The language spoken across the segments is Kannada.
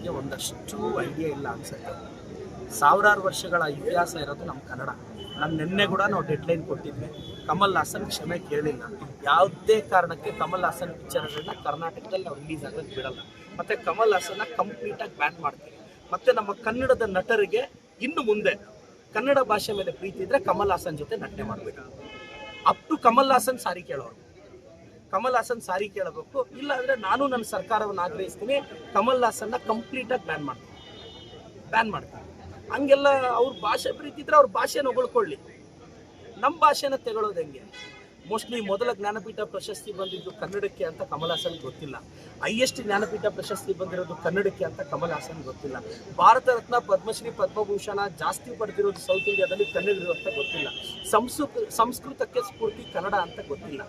ಬಗ್ಗೆ ಒಂದಷ್ಟು ಐಡಿಯಾ ಇಲ್ಲ ಅನ್ಸುತ್ತೆ. ಸಾವಿರಾರು ವರ್ಷಗಳ ಇತಿಹಾಸ ಇರೋದು ನಮ್ಮ ಕನ್ನಡ. ನಾನು ನಿನ್ನೆ ಕೂಡ ನಾವು ಡೆಡ್ಲೈನ್ ಕೊಟ್ಟಿದ್ವಿ. ಕಮಲ್ ಹಾಸನ್ ಕ್ಷಮೆ ಕೇಳಿಲ್ಲ. ಯಾವುದೇ ಕಾರಣಕ್ಕೆ ಕಮಲ್ ಹಾಸನ್ ಪಿಕ್ಚರ್ಗಳನ್ನ ಕರ್ನಾಟಕದಲ್ಲಿ ನಾವು ರಿಲೀಸ್ ಆಗೋದು ಬಿಡಲ್ಲ. ಮತ್ತೆ ಕಮಲ್ ಹಾಸನ್ನ ಕಂಪ್ಲೀಟಾಗಿ ಬ್ಯಾನ್ ಮಾಡ್ತೀವಿ ಮತ್ತೆ ನಮ್ಮ ಕನ್ನಡದ ನಟರಿಗೆ ಇನ್ನು ಮುಂದೆ ಕನ್ನಡ ಭಾಷೆ ಮೇಲೆ ಪ್ರೀತಿ ಇದ್ದರೆ ಕಮಲ್ ಹಾಸನ್ ಜೊತೆ ನಟನೆ ಮಾಡಬೇಕು. Up to Kamal Haasan sorry ಕೇಳೋರು. ಕಮಲ್ ಹಾಸನ್ ಸಾರಿ ಕೇಳಬೇಕು. ಇಲ್ಲ ಅಂದ್ರೆ ನಾನು ನನ್ನ ಸರ್ಕಾರವನ್ನು ಆಗ್ರಹಿಸ್ತೀನಿ. ಕಮಲ್ ಹಾಸನ್ನ ಕಂಪ್ಲೀಟಾಗಿ ಬ್ಯಾನ್ ಮಾಡ್ತೀನಿ. ಬ್ಯಾನ್ ಮಾಡ್ತೀನಿ. ಹಂಗೆಲ್ಲ ಅವ್ರ ಭಾಷೆ ಪ್ರೀತಿ ಇದ್ರೆ ಅವ್ರ ಭಾಷೆನ ಹೊಗಳ್ಕೊಳ್ಳಿ. ನಮ್ಮ ಭಾಷೆನ ತಗೊಳ್ಳೋದು ಹೆಂಗೆ? ಮೋಸ್ಟ್ಲಿ ಮೊದಲ ಜ್ಞಾನಪೀಠ ಪ್ರಶಸ್ತಿ ಬಂದಿದ್ದು ಕನ್ನಡಕ್ಕೆ ಅಂತ ಕಮಲ್ ಹಾಸನ್ ಗೊತ್ತಿಲ್ಲ. ಹೈಯೆಸ್ಟ್ ಜ್ಞಾನಪೀಠ ಪ್ರಶಸ್ತಿ ಬಂದಿರೋದು ಕನ್ನಡಕ್ಕೆ ಅಂತ ಕಮಲ್ ಗೊತ್ತಿಲ್ಲ. ಭಾರತ ರತ್ನ ಪದ್ಮಶ್ರೀ ಪದ್ಮಭೂಷಣ ಜಾಸ್ತಿ ಪಡೆದಿರೋದು ಸೌತ್ ಇಂಡಿಯಾದಲ್ಲಿ ಕನ್ನಡಿಗರು ಅಂತ ಗೊತ್ತಿಲ್ಲ. ಸಂಸ್ಕೃತ ಸಂಸ್ಕೃತಕ್ಕೆ ಸ್ಫೂರ್ತಿ ಕನ್ನಡ ಅಂತ ಗೊತ್ತಿಲ್ಲ.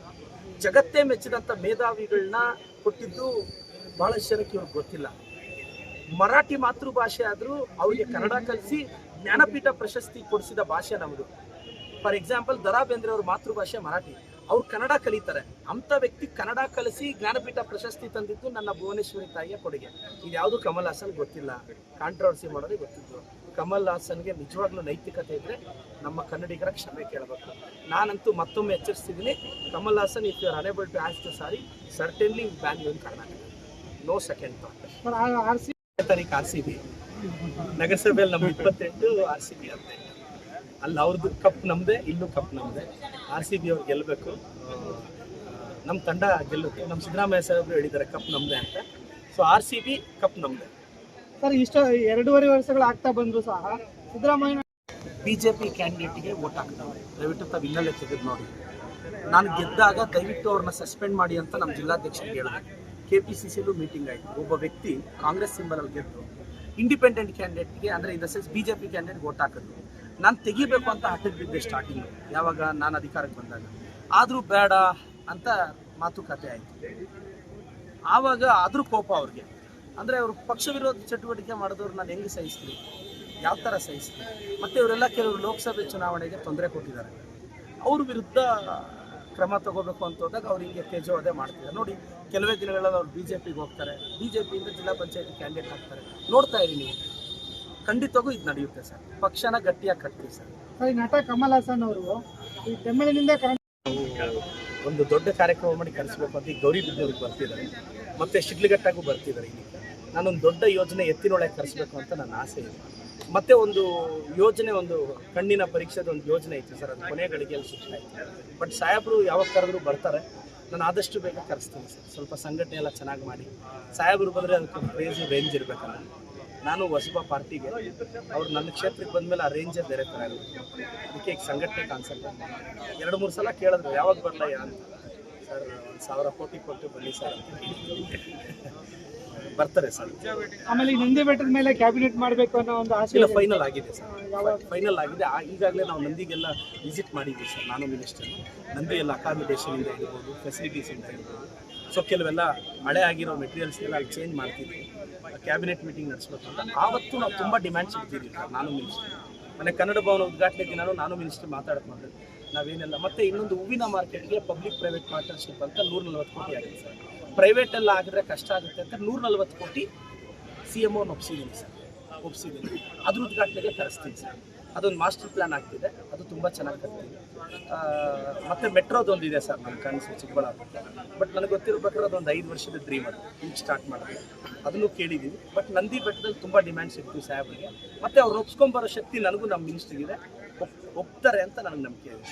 ಜಗತ್ತೇ ಮೆಚ್ಚಿದಂಥ ಮೇಧಾವಿಗಳನ್ನ ಕೊಟ್ಟಿದ್ದು ಭಾಳಷ್ಟು ಜನಕ್ಕೆ ಇವ್ರಿಗೆ ಗೊತ್ತಿಲ್ಲ. ಮರಾಠಿ ಮಾತೃಭಾಷೆ ಆದರೂ ಅವರಿಗೆ ಕನ್ನಡ ಕಲಿಸಿ ಜ್ಞಾನಪೀಠ ಪ್ರಶಸ್ತಿ ಕೊಡಿಸಿದ ಭಾಷೆ ನಮ್ಮದು ಫಾರ್ ಎಕ್ಸಾಂಪಲ್ ದರಾ ಬೇಂದ್ರೆ ಅವ್ರ ಮಾತೃಭಾಷೆ ಮರಾಠಿ. ಅವ್ರು ಕನ್ನಡ ಕಲಿತಾರೆ. ಅಂಥ ವ್ಯಕ್ತಿ ಕನ್ನಡ ಕಲಿಸಿ ಜ್ಞಾನಪೀಠ ಪ್ರಶಸ್ತಿ ತಂದಿದ್ದು ನನ್ನ ಭುವನೇಶ್ವರಿ ತಾಯಿಯ ಕೊಡುಗೆ. ಇದು ಯಾವುದು ಕಮಲ್ ಹಾಸನ್ ಗೊತ್ತಿಲ್ಲ. ಕಾಂಟ್ರವರ್ಸಿ ಮಾಡೋದೇ ಗೊತ್ತಿದ್ದು. ಕಮಲ್ ಹಾಸನ್ಗೆ ನಿಜವಾಗ್ಲೂ ನೈತಿಕತೆ ಇದ್ರೆ ನಮ್ಮ ಕನ್ನಡಿಗರ ಕ್ಷಮೆ ಕೇಳಬೇಕು. ನಾನಂತೂ ಮತ್ತೊಮ್ಮೆ ಎಚ್ಚರಿಸ್ತಿದ್ದೀನಿ. Kamal Haasan if you are unable to ask the sorry certainly ban in Karnataka no second thought R C ತಾರೀಕು ಆರ್ ಸಿ ಬಿ ನಗರಸಭೆಯಲ್ಲಿ ನಮ್ಮ ಇಪ್ಪತ್ತೆಂಟು ಆರ್ ಸಿ ಬಿ ಅಂತೆ. ಅಲ್ಲಿ ಅವ್ರದ್ದು ಕಪ್ ನಮ್ಮದೇ ಇಲ್ಲೂ ಕಪ್ ನಮ್ಮದೇ ಆರ್ ಸಿ ಬಿ ಅವ್ರು ಗೆಲ್ಲಬೇಕು ನಮ್ಮ ತಂಡ ಗೆಲ್ಲುತ್ತೆ. ನಮ್ಮ ಸಿದ್ದರಾಮಯ್ಯ ಸಾಹೇಬರು ಹೇಳಿದ್ದಾರೆ ಕಪ್ ನಮ್ಮದೇ ಅಂತ. So R C B cup ನಮ್ಮದೇ ಸರ್ ಇಷ್ಟ ಎರಡೂವರೆ ವರ್ಷಗಳು ಆಗ್ತಾ ಬಂದರೂ ಸಹ. ಸಿದ್ದರಾಮಯ್ಯ ಬಿ ಜೆ ಪಿ ಕ್ಯಾಂಡಿಡೇಟ್ಗೆ ವೋಟ್ ಹಾಕ್ತಾರೆ. ದಯವಿಟ್ಟು ತಾವು ಹಿನ್ನೆಲೆ ತೆಗೆದು ನೋಡಿ. ನಾನು ಗೆದ್ದಾಗ ದಯವಿಟ್ಟು ಅವ್ರನ್ನ ಸಸ್ಪೆಂಡ್ ಮಾಡಿ ಅಂತ ನಮ್ಮ ಜಿಲ್ಲಾಧ್ಯಕ್ಷರು ಹೇಳಿದೆ ಕೆ ಪಿ ಸಿ ಸಿಲು ಮೀಟಿಂಗ್ ಆಯಿತು. ಒಬ್ಬ ವ್ಯಕ್ತಿ ಕಾಂಗ್ರೆಸ್ ಸಿಂಬಲಲ್ಲಿ ಗೆದ್ದು ಇಂಡಿಪೆಂಡೆಂಟ್ ಕ್ಯಾಂಡಿಡೇಟ್ಗೆ ಅಂದರೆ in the sense B J P candidate vote ಹಾಕಿದ್ರು. ನಾನು ತೆಗಿಬೇಕು ಅಂತ ಹಠಕ್ಕೆ ಬಿದ್ದೆ ಸ್ಟಾರ್ಟಿಂಗ್ ಯಾವಾಗ ನಾನು ಅಧಿಕಾರಕ್ಕೆ ಬಂದಾಗ. ಆದರೂ ಬೇಡ ಅಂತ ಮಾತುಕತೆ ಆಯಿತು. ಆವಾಗ ಆದರೂ ಕೋಪ ಅವ್ರಿಗೆ. ಅಂದರೆ ಅವರು ಪಕ್ಷ ವಿರೋಧ ಚಟುವಟಿಕೆ ಮಾಡಿದವ್ರು ನಾನು ಹೆಂಗೆ ಸಹಿಸ್ತೀನಿ ಯಾವ ಥರ ಸಹಿಸ್ತೀನಿ ಮತ್ತು ಇವರೆಲ್ಲ ಕೆಲವರು ಲೋಕಸಭೆ ಚುನಾವಣೆಗೆ ತೊಂದರೆ ಕೊಟ್ಟಿದ್ದಾರೆ. ಅವ್ರ ವಿರುದ್ಧ ಕ್ರಮ ತಗೋಬೇಕು ಅಂತ ಹೋದಾಗ ಅವ್ರು ಹಿಂಗೆ ಅದೇ ಮಾಡ್ತಿದ್ದಾರೆ. ನೋಡಿ, ಕೆಲವೇ ದಿನಗಳಲ್ಲಿ ಅವ್ರು ಬಿ ಜೆ ಪಿಗೆ ಹೋಗ್ತಾರೆ. ಬಿ ಜೆ ಪಿಯಿಂದ ಜಿಲ್ಲಾ ಪಂಚಾಯತಿ ಕ್ಯಾಂಡಿಡೇಟ್ ಆಗ್ತಾರೆ. ನೋಡ್ತಾ ಇರಿ ನೀವು ಖಂಡಿತವಾಗೂ ಇದು ನಡೆಯುತ್ತೆ ಸರ್. ಪಕ್ಷನ ಗಟ್ಟಿಯಾಗಿ ಕಟ್ತೀವಿ ಸರ್. ಸರ್ ಈ ನಟ ಕಮಲ್ ಹಾಸನ್ ಅವರು ಈ ತಮಿಳಿನಿಂದ ಒಂದು ದೊಡ್ಡ ಕಾರ್ಯಕ್ರಮ ಮಾಡಿ ಕರೆಸ್ಬೇಕು ಅಂತ ಈಗ ಗೌರಿಬಿದನೂರಿಗೆ ಬರ್ತಿದ್ದಾರೆ. ಮತ್ತೆ ಶಿಡ್ಲಘಟ್ಟಾಗೂ ಬರ್ತಿದ್ದಾರೆ ಇಲ್ಲಿ. ನಾನೊಂದು ದೊಡ್ಡ ಯೋಜನೆ ಎತ್ತಿನೊಳಗೆ ಕರೆಸ್ಬೇಕು ಅಂತ ನನ್ನ ಆಸೆ ಇದೆ. ಮತ್ತೆ ಒಂದು ಯೋಜನೆ ಒಂದು ಕಣ್ಣಿನ ಪರೀಕ್ಷೆದ ಒಂದು ಯೋಜನೆ ಇತ್ತು ಸರ್. ಅದು ಕೊನೆಯ ಗಳಿಗೆಯಲ್ಲಿ ಸೂಚನೆ ಇತ್ತು ಬಟ್ ಸಾಹೇಬರು ಯಾವಾಗ ಕರೆದ್ರು ಬರ್ತಾರೆ. ನಾನು ಆದಷ್ಟು ಬೇಗ ಕರೆಸ್ತೀನಿ ಸರ್. ಸ್ವಲ್ಪ ಸಂಘಟನೆ ಎಲ್ಲ ಚೆನ್ನಾಗಿ ಮಾಡಿ. ಸಾಹೇಬರು ಬಂದರೆ ಅದಕ್ಕೆ ಕ್ರೇಜಿ ರೇಂಜ್ ಇರಬೇಕಲ್ಲ. ನಾನು ಹೊಸಬ ಪಾರ್ಟಿಗೆ, ಅವ್ರು ನನ್ನ ಕ್ಷೇತ್ರಕ್ಕೆ ಬಂದಮೇಲೆ ಆ ರೇಂಜೇ ಬೇರೆ ಥರ ಇರುತ್ತೆ ಅದಕ್ಕೆ ಈಗ ಸಂಘಟನೆ ಕಾನ್ಸೆಪ್ಟ್ ಎರಡು, ಮೂರು ಸಲ ಕೇಳಿದ್ರು, ಯಾವಾಗ ಬರಲ್ಲ ಅಂತ. ಸರ್, ಒಂದು ಸಾವಿರ ಕೋಟಿ ಕೊಟ್ಟು ಬನ್ನಿ ಸರ್ ಅಂತ. ಬರ್ತಾರೆ ಸರ್. ಆಮೇಲೆ ನಂದಿ ಬೆಟ್ಟದ ಮೇಲೆ ಕ್ಯಾಬಿನೆಟ್ ಮಾಡಬೇಕು ಅನ್ನೋ ಒಂದು ಆಸೆ ಇಲ್ಲ ಫೈನಲ್ ಆಗಿದೆ ಸರ್. ಫೈನಲ್ ಆಗಿದೆ. ಈಗಾಗಲೇ ನಾವು ನಂದಿಗೆಲ್ಲ ವಿಸಿಟ್ ಮಾಡಿದ್ವಿ ಸರ್ ನಾನು ಮಿನಿಸ್ಟರ್ ನಂದಿ ಎಲ್ಲ ಅಕಾಮಿಡೇಷನಿಂದ ಇರ್ಬೋದು ಫೆಸಿಲಿಟೀಸಿಂದ ಇರ್ಬೋದು. ಸೊ ಕೆಲವೆಲ್ಲ ಮಳೆ ಆಗಿರೋ ಮೆಟೀರಿಯಲ್ಸ್ ಅಲ್ಲಿ ಚೇಂಜ್ ಮಾಡ್ತಿದ್ವಿ. ಕ್ಯಾಬಿನೆಟ್ ಮೀಟಿಂಗ್ ನಡೆಸಬೇಕು ಅಂತ. ಆವತ್ತು ನಾವು ತುಂಬ ಡಿಮ್ಯಾಂಡ್ಸ್ ಇಡ್ತಿದ್ವಿ ಸರ್ ನಾನು ಮಿನಿಸ್ಟರ್ ಮನೆ ಕನ್ನಡ ಭವನ ಉದ್ಘಾಟನೆ ದಿನಾನು ನಾನು ಮಿನಿಸ್ಟರ್ ಮಾತಾಡಕ್ಕೆ ಮಾಡಿದೆ ನಾವೇನೆಲ್ಲ ಮತ್ತೆ ಇನ್ನೊಂದು ಹೂವಿನ ಮಾರ್ಕೆಟ್ಗೆ ಪಬ್ಲಿಕ್ ಪ್ರೈವೇಟ್ ಪಾರ್ಟ್ನರ್ಶಿಪ್ ಅಂತ ನೂರ ನಲ್ವತ್ತು ಕೋಟಿ ಆಗಿದೆ ಸರ್. ಪ್ರೈವೇಟ್ ಅಲ್ಲಿ ಆಗಿದ್ರೆ ಕಷ್ಟ ಆಗುತ್ತೆ ಅಂತ ನೂರ ನಲ್ವತ್ತು ಕೋಟಿ ಸಿ ಎಂ ಒನ್ ಒಪ್ಸಿದ್ದೀನಿ ಸರ್. ಒಪ್ಸಿದ್ದೀನಿ. ಅದ್ರ ಉದ್ಘಾಟನೆಗೆ ಕರೆಸ್ತೀನಿ ಸರ್. ಅದೊಂದು ಮಾಸ್ಟರ್ ಪ್ಲಾನ್ ಆಗ್ತಿದೆ. ಅದು ತುಂಬ ಚೆನ್ನಾಗಿ ಕರ್ತೀವಿ ಮತ್ತು ಮೆಟ್ರೋದೊಂದು ಇದೆ ಸರ್ ನಮ್ಮ ಕನಸು ಚಿಕ್ಕಬಳ್ಳಾಪುರ ಬಟ್ ನನಗೆ ಗೊತ್ತಿರಬೇಕಾದ್ರೆ ಅದೊಂದು ಐದು ವರ್ಷದ ಡ್ರೀಮ್ ಅದು. ಈಗ ಸ್ಟಾರ್ಟ್ ಮಾಡಿದೆ. ಅದನ್ನು ಕೇಳಿದ್ದೀವಿ ಬಟ್ ನಂದಿ ಬೆಟ್ಟದಲ್ಲಿ ತುಂಬ ಡಿಮ್ಯಾಂಡ್ಸ್ ಇತ್ತು ಸಾಹೇಬರಿಗೆ ಮತ್ತು ಅವ್ರು ಒಪ್ಸ್ಕೊಂಬರೋ ಶಕ್ತಿ ನನಗೂ ನಮ್ಮ ಮಿನಿಸ್ಟ್ರಿಗೆ ಇದೆ ಒಪ್, ಒಪ್ತಾರೆ ಅಂತ ನನಗೆ ನಂಬಿಕೆ ಇದೆ.